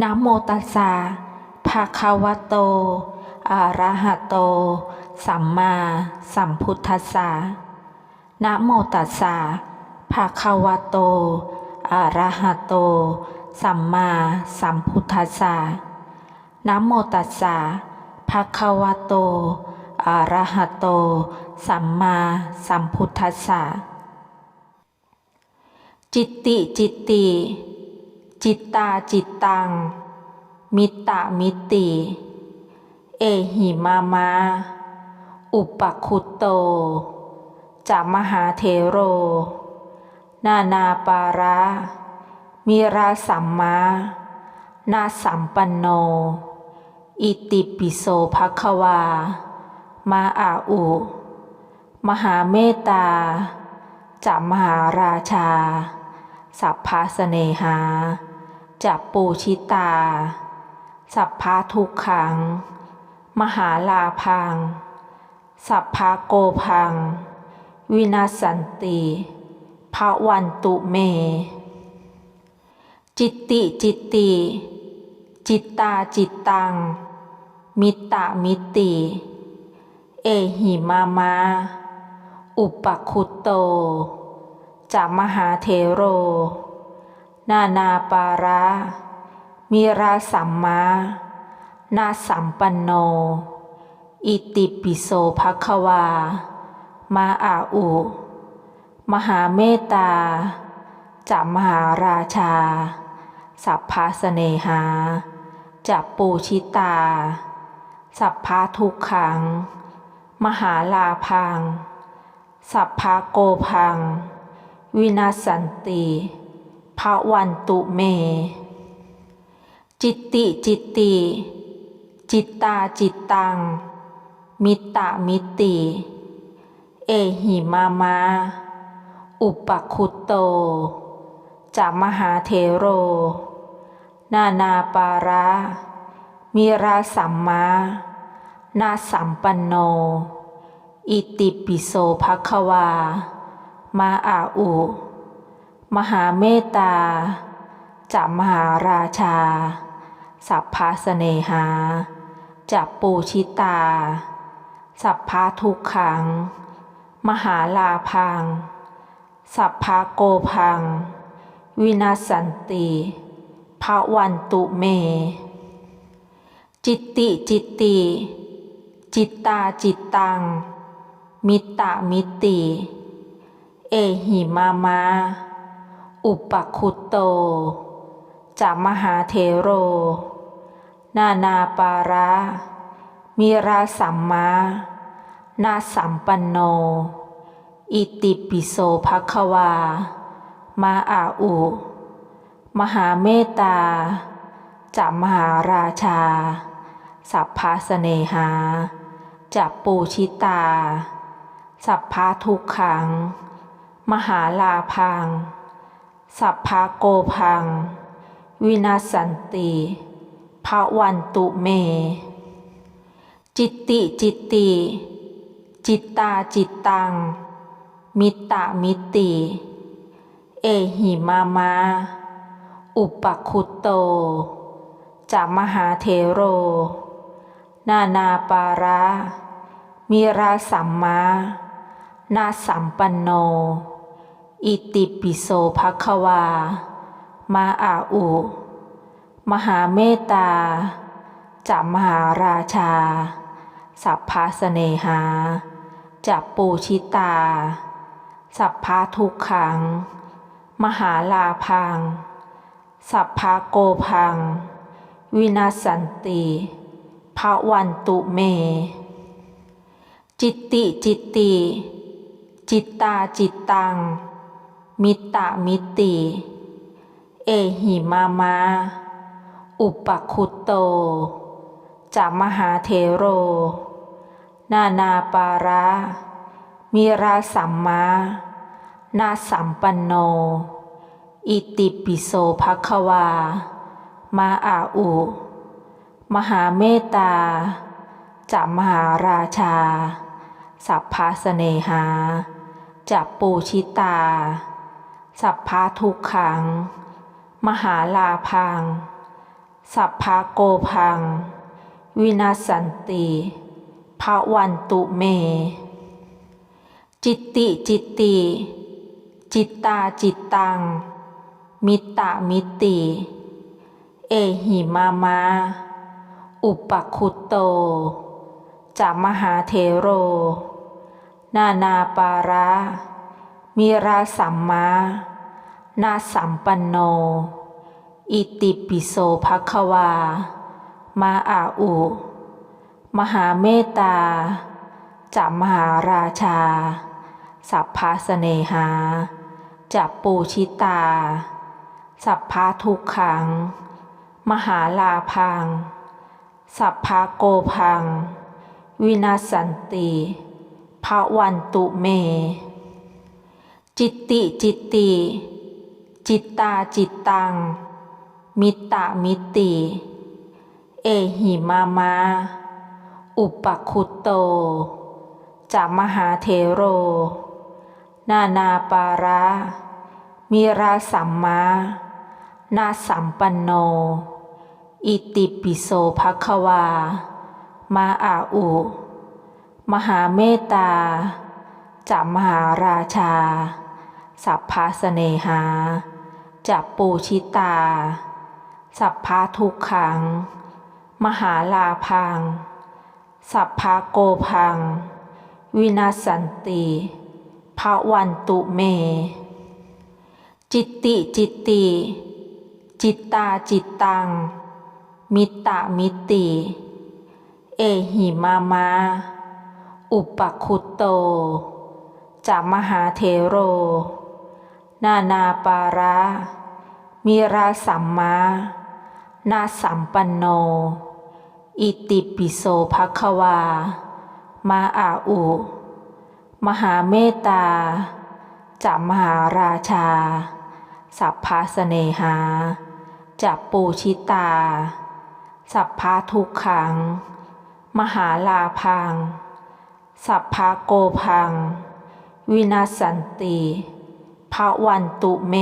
นะโมตัสสะภะคะวะโต อะระหะโต สัมมาสัมพุทธัสสะนะโมตัสสะภะคะวะโต อะระหะโต สัมมาสัมพุทธัสสะนะโมตัสสะภะคะวะโต อะระหะโต สัมมาสัมพุทธัสสะจิตติจิตติ จิตตาจิตตัง มิตตามิติ เอหิมามา อุปคุตโตจามหาเทโร นานาปาระมิราสัมมา นาสัมปันโน อิติปิโสภควา มาอาอุ มหาเมตตาจามหาราชา สัพพาสเนหา จับปูชิตา สัพพาทุกขัง มหาลาพัง สัพพาโกพัง วินาสันติภาวันตุเม จิตติจิตติ จิตตาจิตตัง มิตตามิตติเอหิมามา อุปคุตโตจามหาเทโร นานาปาระมิราสัมมานาสัมปันโน อิติปิโสภควา มาอาอุ มหาเมตตาจามหาราชา สัพพาสเนหาจับปูชิตา สัพพาทุกขัง มหาลาพัง สัพพาโกพัง วินาสันติ ภาวันตุเม จิตติจิตติ จิตตาจิตตัง มิตตามิตติ เอหิมามา อุปคุตโตจามหาเทโร นานาปาระมิราสัมมานาสัมปันโน อิติปิโสภควา มาอาอุ มหาเมตตาจามหาราชา สัพพาสเนหาจับปูชิตา สัพพาทุกขัง มหาลาพัง สัพพาโกพัง วินาสันติภาวันตุเม จิตติจิตติ จิตตาจิตตัง มิตตามิตติเอหิมามา อุปคุตโตจามหาเทโร นานาปาระมิราสัมมานาสัมปันโน อิติปิโสภควา มาอาอุ มหาเมตตาจามหาราชา สัพพาสเนหาจับปูชิตา สัพพาทุกขัง มหาลาพัง สัพพาโกพัง วินาสันติภาวันตุเม จิตติจิตติ จิตตาจิตตัง มิตตามิติ เอหิมามา อุปคุตโตจามหาเทโร นานาปาระมิราสัมมา นาสัมปันโน อิติปิโสภควา มาอาอุ มหาเมตตาจามหาราชา สัพพาสเนหาจับปูชิตา สัพพาทุกขัง มหาลาพัง สัพพาโกพัง วินาสันติภาวันตุเม จิตติจิตติ จิตตาจิตตัง มิตตามิตติ เอหิมามา อุปคุตโตจามหาเทโร นานาปาระมิราสัมมานาสัมปันโน อิติปิโสภควา มาอาอุ มหาเมตตาจามหาราชา สัพพาสเนหาจับปูชิตา สัพพาทุกขัง มหาลาพัง สัพพะโกพัง วินาสันติภะวันตุเม จิตติจิตติ จิตตาจิตตัง มิตตามิตติเอหิมามา อุปคุตโตจามหาเทโร นานาปาระ มิราสัมมา นาสัมปันโน อิติปิโสภควา มาอาอุ มหาเมตตาจัมหาราชา สัพพาสเนหา จับปูชิตา สัพพาทุกขัง มหาลาพัง สัพพาโกพัง วินาสันติภะวันตุเม จิตติจิตติจิตตาจิตตัง มิตตามิติ เอหิมามา อุปคุตโตจามหาเทโร นานาปาระมิราสัมมานาสัมปันโน อิติปิโสภควา มาอาอุ มหาเมตตาจัมมหาราชา สัพพาสเนหา จับปูชิตา สัพพาทุกขัง มหาลาพัง สัพพาโกพัง วินาสันติภะวันตุเม จิตติจิตติ จิตตาจิตตัง มิตตามิตติเอหิมามา อุปคุตโตจามหาเทโร นานาปาระมิราสัมมา นาสัมปันโน อิติปิโสภควา มาอาอุ มหาเมตตาจัมหาราชา สัพพาสเนหาจับปูชิตา สัพพาทุกขัง มหาลาพัง สัพพาโกพัง วินาสันติ พระวันตุเม